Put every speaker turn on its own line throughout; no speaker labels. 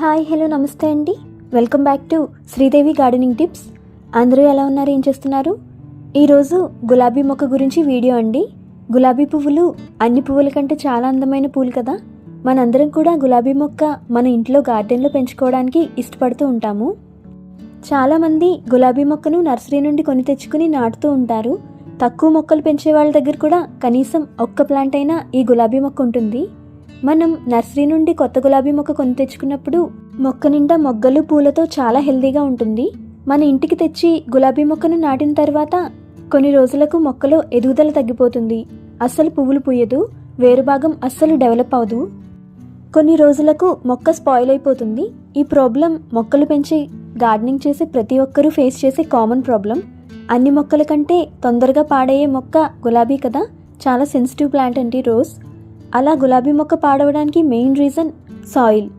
Hi hello నమస్తే అండి. Welcome back to Sridevi gardening tips. అందరూ ఎలా ఉన్నారు? ఏం చేస్తున్నారు? ఈరోజు గులాబీ మొక్క గురించి వీడియో అండి. గులాబీ పువ్వులు అన్ని పువ్వుల కంటే చాలా అందమైన పూలు కదా. మనందరం కూడా గులాబీ మొక్క మన ఇంట్లో గార్డెన్లో పెంచుకోవడానికి ఇష్టపడుతూ ఉంటాము. చాలామంది గులాబీ మొక్కను నర్సరీ నుండి కొని తెచ్చుకుని నాటుతూ ఉంటారు. తక్కువ మొక్కలు పెంచే వాళ్ళ దగ్గర కూడా కనీసం ఒక్క ప్లాంట్ అయినా ఈ గులాబీ మొక్క ఉంటుంది. మనం నర్సరీ నుండి కొత్త గులాబీ మొక్క కొని తెచ్చుకున్నప్పుడు మొక్క నిండా మొగ్గలు పూలతో చాలా హెల్దీగా ఉంటుంది. మన ఇంటికి తెచ్చి గులాబీ మొక్కను నాటిన తర్వాత కొన్ని రోజులకు మొక్కలో ఎదుగుదల తగ్గిపోతుంది. అస్సలు పువ్వులు పూయదు వేరు భాగం అస్సలు డెవలప్ అవదు కొన్ని రోజులకు మొక్క స్పాయిల్ అయిపోతుంది. ఈ ప్రాబ్లం మొక్కలు పెంచి గార్డెనింగ్ చేసే ప్రతి ఒక్కరూ ఫేస్ చేసే కామన్ ప్రాబ్లం. అన్ని మొక్కల కంటే తొందరగా పాడయ్యే మొక్క గులాబీ కదా. చాలా సెన్సిటివ్ ప్లాంట్ అండి రోజ్. అలా గులాబీ మొక్క పాడవడానికి మెయిన్ రీజన్ సాయిల్.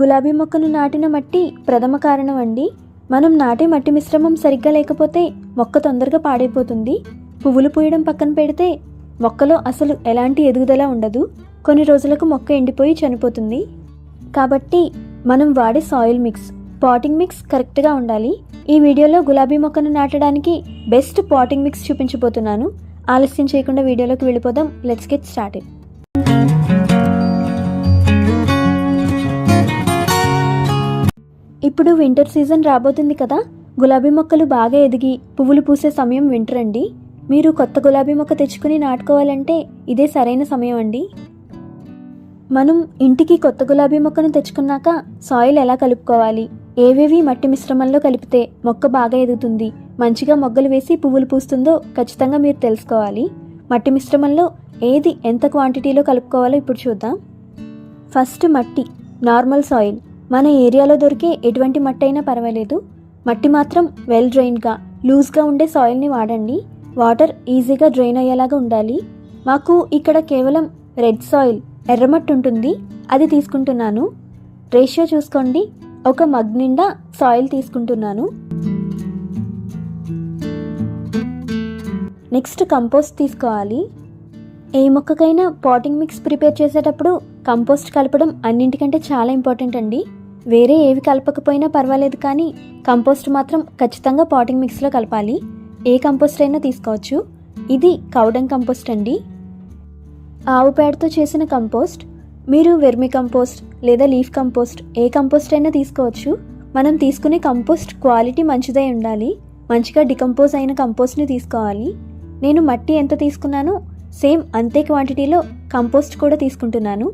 గులాబీ మొక్కను నాటిన మట్టి ప్రథమ కారణం అండి. మనం నాటే మట్టి మిశ్రమం సరిగ్గా లేకపోతే మొక్క తొందరగా పాడైపోతుంది. పువ్వులు పూయడం పక్కన పెడితే మొక్కలో అసలు ఎలాంటి ఎదుగుదల ఉండదు. కొన్ని రోజులకు మొక్క ఎండిపోయి చనిపోతుంది. కాబట్టి మనం వాడే సాయిల్ మిక్స్ పాటింగ్ మిక్స్ కరెక్ట్గా ఉండాలి. ఈ వీడియోలో గులాబీ మొక్కను నాటడానికి బెస్ట్ పాటింగ్ మిక్స్ చూపించబోతున్నాను. ఆలస్యం చేయకుండా వీడియోలోకి వెళ్ళిపోదాం. Let's get started. ఇప్పుడు వింటర్ సీజన్ రాబోతుంది కదా. గులాబీ మొక్కలు బాగా ఎదిగి పువ్వులు పూసే సమయం వింటర్ అండి. మీరు కొత్త గులాబీ మొక్క తెచ్చుకుని నాటుకోవాలంటే ఇదే సరైన సమయం అండి. మనం ఇంటికి కొత్త గులాబీ మొక్కను తెచ్చుకున్నాక సాయిల్ ఎలా కలుపుకోవాలి? ఏవేవి మట్టి మిశ్రమంలో కలిపితే మొక్క బాగా ఎదుగుతుంది? మంచిగా మొగ్గలు వేసి పువ్వులు పూస్తుందో ఖచ్చితంగా మీరు తెలుసుకోవాలి. మట్టి మిశ్రమంలో ఏది ఎంత క్వాంటిటీలో కలుపుకోవాలో ఇప్పుడు చూద్దాం. ఫస్ట్ మట్టి నార్మల్ సాయిల్ మన ఏరియాలో దొరికే ఎటువంటి మట్టి అయినా పర్వాలేదు. మట్టి మాత్రం వెల్ డ్రైన్గా లూజ్గా ఉండే సాయిల్ని వాడండి. వాటర్ ఈజీగా డ్రైన్ అయ్యేలాగా ఉండాలి. మాకు ఇక్కడ కేవలం రెడ్ సాయిల్ ఎర్రమట్టి ఉంటుంది. అది తీసుకుంటున్నాను. రేషియో చూసుకోండి. ఒక మగ్ నిండా సాయిల్ తీసుకుంటున్నాను. నెక్స్ట్ కంపోస్ట్ తీసుకోవాలి. ఏ మొక్కకైనా పాటింగ్ మిక్స్ ప్రిపేర్ చేసేటప్పుడు కంపోస్ట్ కలపడం అన్నింటికంటే చాలా ఇంపార్టెంట్ అండి. వేరే ఏవి కలపకపోయినా పర్వాలేదు కానీ కంపోస్ట్ మాత్రం ఖచ్చితంగా పాటింగ్ మిక్స్లో కలపాలి. ఏ కంపోస్ట్ అయినా తీసుకోవచ్చు. ఇది కౌడంగ్ కంపోస్ట్ అండి. ఆవు పేడతో చేసిన కంపోస్ట్ మీరు వెర్మి కంపోస్ట్ లేదా లీఫ్ కంపోస్ట్ ఏ కంపోస్ట్ అయినా తీసుకోవచ్చు. మనం తీసుకునే కంపోస్ట్ క్వాలిటీ మంచిదై ఉండాలి. మంచిగా డికంపోజ్ అయిన కంపోస్ట్ని తీసుకోవాలి. నేను మట్టి ఎంత తీసుకున్నానో సేమ్ అంతే క్వాంటిటీలో కంపోస్ట్ కూడా తీసుకుంటున్నాను.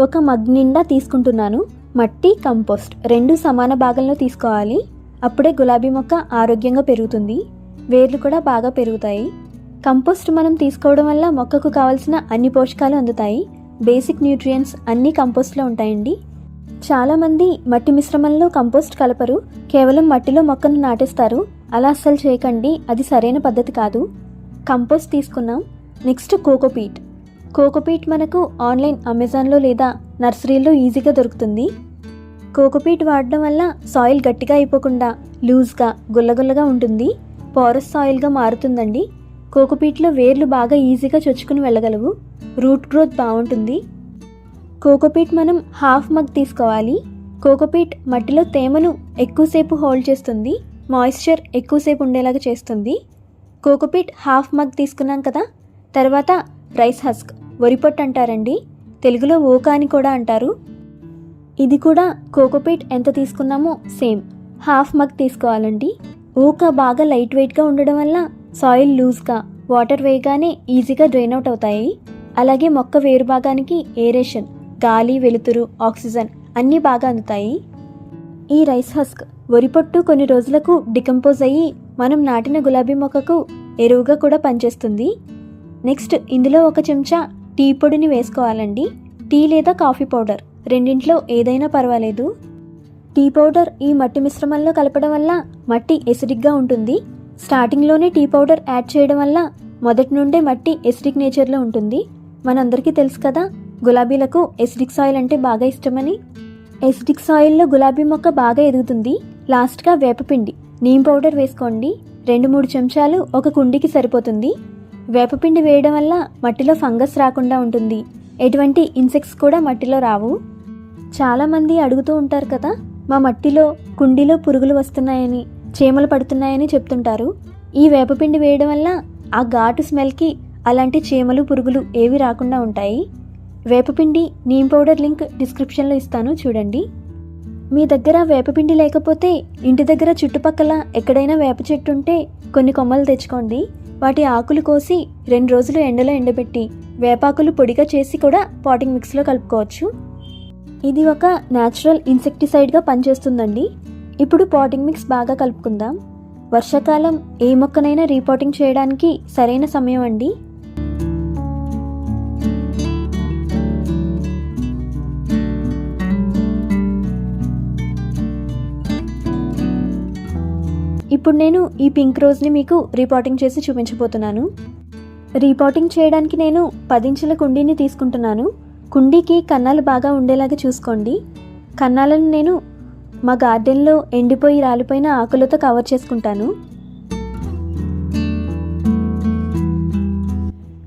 ఒక మగ్ నిండా తీసుకుంటున్నాను. మట్టి కంపోస్ట్ రెండు సమాన భాగంలో తీసుకోవాలి. అప్పుడే గులాబీ మొక్క ఆరోగ్యంగా పెరుగుతుంది. వేర్లు కూడా బాగా పెరుగుతాయి. కంపోస్ట్ మనం తీసుకోవడం వల్ల మొక్కకు కావాల్సిన అన్ని పోషకాలు అందుతాయి. బేసిక్ న్యూట్రియంట్స్ అన్నీ కంపోస్ట్లో ఉంటాయండి. చాలామంది మట్టి మిశ్రమంలో కంపోస్ట్ కలపరు. కేవలం మట్టిలో మొక్కను నాటేస్తారు. అలా అస్సలు చేయకండి. అది సరైన పద్ధతి కాదు. కంపోస్ట్ తీసుకున్నాం. నెక్స్ట్ కోకోపీట్ కోకోపీట్ మనకు ఆన్లైన్ అమెజాన్లో లేదా నర్సరీలో ఈజీగా దొరుకుతుంది. కోకోపీట్ వాడడం వల్ల సాయిల్ గట్టిగా అయిపోకుండా లూజ్గా గుల్లగుల్లగా ఉంటుంది. పోరస్ సాయిల్గా మారుతుందండి. కోకోపీట్లో వేర్లు బాగా ఈజీగా చొచ్చుకుని వెళ్ళగలవు. రూట్ గ్రోత్ బాగుంటుంది. కోకోపీట్ మనం హాఫ్ మగ్ తీసుకోవాలి. కోకోపీట్ మట్టిలో తేమను ఎక్కువసేపు హోల్డ్ చేస్తుంది. మాయిశ్చర్ ఎక్కువసేపు ఉండేలాగా చేస్తుంది. కోకోపీట్ హాఫ్ మగ్ తీసుకున్నాం కదా? తర్వాత రైస్ హస్క్ వరిపొట్టు అంటారండి. తెలుగులో ఓకా అని కూడా అంటారు. ఇది కూడా కోకోపీట్ ఎంత తీసుకున్నామో సేమ్. హాఫ్ మగ్ తీసుకోవాలండి. ఊక బాగా లైట్ వెయిట్గా ఉండడం వల్ల సాయిల్ లూజ్గా వాటర్ వేయగానే ఈజీగా డ్రైన్ అవుట్ అవుతాయి. అలాగే మొక్క వేరు భాగానికి ఏరేషన్ గాలి వెలుతురు ఆక్సిజన్ అన్నీ బాగా అందుతాయి. ఈ రైస్ హస్క్ వరిపొట్టు కొన్ని రోజులకు డికంపోజ్ అయ్యి మనం నాటిన గులాబీ మొక్కకు ఎరువుగా కూడా పనిచేస్తుంది. నెక్స్ట్ ఇందులో ఒక చెంచా టీ పొడిని వేసుకోవాలండి. టీ లేదా కాఫీ పౌడర్. రెండింట్లో ఏదైనా పర్వాలేదు. టీ పౌడర్ ఈ మట్టి మిశ్రమంలో కలపడం వల్ల మట్టి ఎసిడిక్గా ఉంటుంది. స్టార్టింగ్లోనే టీ పౌడర్ యాడ్ చేయడం వల్ల మొదటి నుండే మట్టి ఎసిడిక్ నేచర్లో ఉంటుంది. మనందరికీ తెలుసు కదా గులాబీలకు ఎసిడిక్ సాయిల్ అంటే బాగా ఇష్టమని. ఎసిడిక్ సాయిల్లో గులాబీ మొక్క బాగా ఎదుగుతుంది. లాస్ట్గా వేపపిండి. నీమ్ పౌడర్ వేసుకోండి. రెండు మూడు చెంచాలు ఒక కుండీకి సరిపోతుంది. వేపపిండి వేయడం వల్ల మట్టిలో ఫంగస్ రాకుండా ఉంటుంది. ఎటువంటి ఇన్సెక్ట్స్ కూడా మట్టిలో రావు. చాలామంది అడుగుతూ ఉంటారు కదా మా మట్టిలో కుండీలో పురుగులు వస్తున్నాయని చీమలు పడుతున్నాయని చెప్తుంటారు. ఈ వేపపిండి వేయడం వల్ల ఆ ఘాటు స్మెల్కి అలాంటి చీమలు పురుగులు ఏవి రాకుండా ఉంటాయి. వేపపిండి నీమ్ పౌడర్ లింక్ డిస్క్రిప్షన్లో ఇస్తాను చూడండి. మీ దగ్గర వేపపిండి లేకపోతే ఇంటి దగ్గర చుట్టుపక్కల ఎక్కడైనా వేప చెట్టు ఉంటే కొన్ని కొమ్మలు తెచ్చుకోండి. వాటి ఆకులు కోసి రెండు రోజులు ఎండలో ఎండబెట్టి వేపాకులు పొడిగా చేసి కూడా పాటింగ్ మిక్స్లో కలుపుకోవచ్చు. ఇది ఒక న్యాచురల్ ఇన్సెక్టిసైడ్గా పనిచేస్తుందండి. ఇప్పుడు పాటింగ్ మిక్స్ బాగా కలుపుకుందాం. వర్షాకాలం ఏ మొక్కనైనా రీపాటింగ్ చేయడానికి సరైన సమయం అండి. ఇప్పుడు నేను ఈ పింక్ రోజ్ని మీకు రీపాటింగ్ చేసి చూపించబోతున్నాను. రీపాటింగ్ చేయడానికి నేను పదించుల కుండీని తీసుకుంటున్నాను. కుండీకి కన్నాలు బాగా ఉండేలాగా చూసుకోండి. కన్నాలను నేను మా గార్డెన్లో ఎండిపోయి రాలిపోయిన ఆకులతో కవర్ చేసుకుంటాను.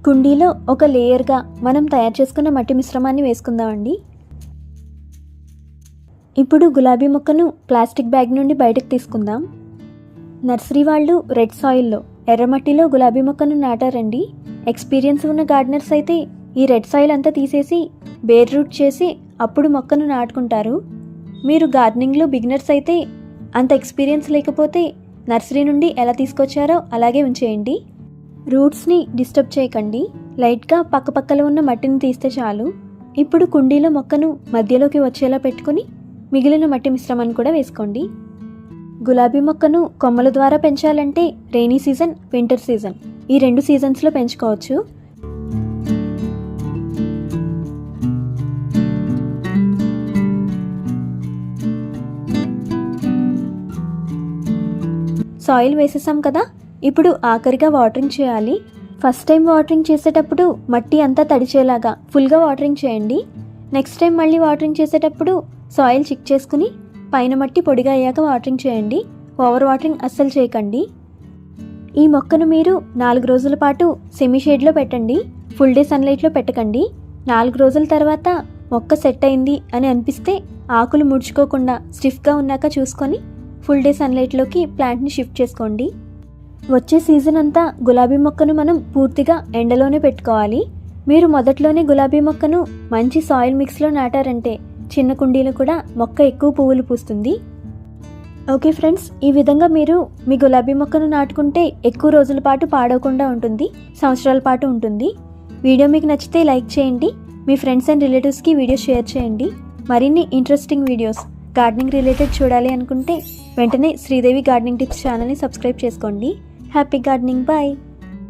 కుండీలో ఒక లేయర్గా మనం తయారు చేసుకున్న మట్టి మిశ్రమాన్ని వేసుకుందామండి. ఇప్పుడు గులాబీ మొక్కను ప్లాస్టిక్ బ్యాగ్ నుండి బయటకు తీసుకుందాం. నర్సరీ వాళ్ళు రెడ్ సాయిల్లో ఎర్రమట్టిలో గులాబీ మొక్కను నాటారండి. ఎక్స్పీరియన్స్ ఉన్న గార్డెనర్స్ అయితే ఈ రెడ్ సాయిల్ అంతా తీసేసి బేర్ రూట్ చేసి అప్పుడు మొక్కను నాటుకుంటారు. మీరు గార్డెనింగ్లో బిగినర్స్ అయితే అంత ఎక్స్పీరియన్స్ లేకపోతే నర్సరీ నుండి ఎలా తీసుకొచ్చారో అలాగే ఉంచేయండి. రూట్స్ని డిస్టర్బ్ చేయకండి. లైట్గా పక్కపక్కలో ఉన్న మట్టిని తీస్తే చాలు. ఇప్పుడు కుండీలో మొక్కను మధ్యలోకి వచ్చేలా పెట్టుకుని మిగిలిన మట్టి మిశ్రమాన్ని కూడా వేసుకోండి. గులాబీ మొక్కను కొమ్మల ద్వారా పెంచాలంటే రెయినీ సీజన్ వింటర్ సీజన్ ఈ రెండు సీజన్స్లో పెంచుకోవచ్చు. సాయిల్ వేసేసాం కదా? ఇప్పుడు ఆఖరిగా వాటరింగ్ చేయాలి. ఫస్ట్ టైం వాటరింగ్ చేసేటప్పుడు మట్టి అంతా తడిచేలాగా ఫుల్గా వాటరింగ్ చేయండి. నెక్స్ట్ టైం మళ్ళీ వాటరింగ్ చేసేటప్పుడు సాయిల్ చిక్ చేసుకుని పైన మట్టి పొడిగా అయ్యాక వాటరింగ్ చేయండి. ఓవర్ వాటరింగ్ అస్సలు చేయకండి. ఈ మొక్కను మీరు నాలుగు రోజుల పాటు సెమీ షేడ్లో పెట్టండి. ఫుల్ డే సన్లైట్లో పెట్టకండి. నాలుగు రోజుల తర్వాత మొక్క సెట్ అయింది అని అనిపిస్తే ఆకులు ముడుచుకోకుండా స్టిఫ్గా ఉన్నాక చూసుకొని ఫుల్ డే సన్లైట్లోకి ప్లాంట్ని షిఫ్ట్ చేసుకోండి. వచ్చే సీజన్ అంతా గులాబీ మొక్కను మనం పూర్తిగా ఎండలోనే పెట్టుకోవాలి. మీరు మొదట్లోనే గులాబీ మొక్కను మంచి సాయిల్ మిక్స్లో నాటారంటే చిన్న కుండీలు కూడా మొక్క ఎక్కువ పువ్వులు పూస్తుంది. ఓకే ఫ్రెండ్స్ ఈ విధంగా మీరు మీ గులాబీ మొక్కను నాటుకుంటే ఎక్కువ రోజుల పాటు పాడవకుండా ఉంటుంది సంవత్సరాల పాటు ఉంటుంది. వీడియో మీకు నచ్చితే లైక్ చేయండి మీ ఫ్రెండ్స్ అండ్ రిలేటివ్స్కి వీడియో షేర్ చేయండి. మరిన్ని ఇంట్రెస్టింగ్ వీడియోస్ గార్డెనింగ్ రిలేటెడ్ చూడాలి అనుకుంటే వెంటనే శ్రీదేవి గార్డెనింగ్ టిప్స్ ఛానల్ని సబ్స్క్రైబ్ చేసుకోండి. Happy gardening. బాయ్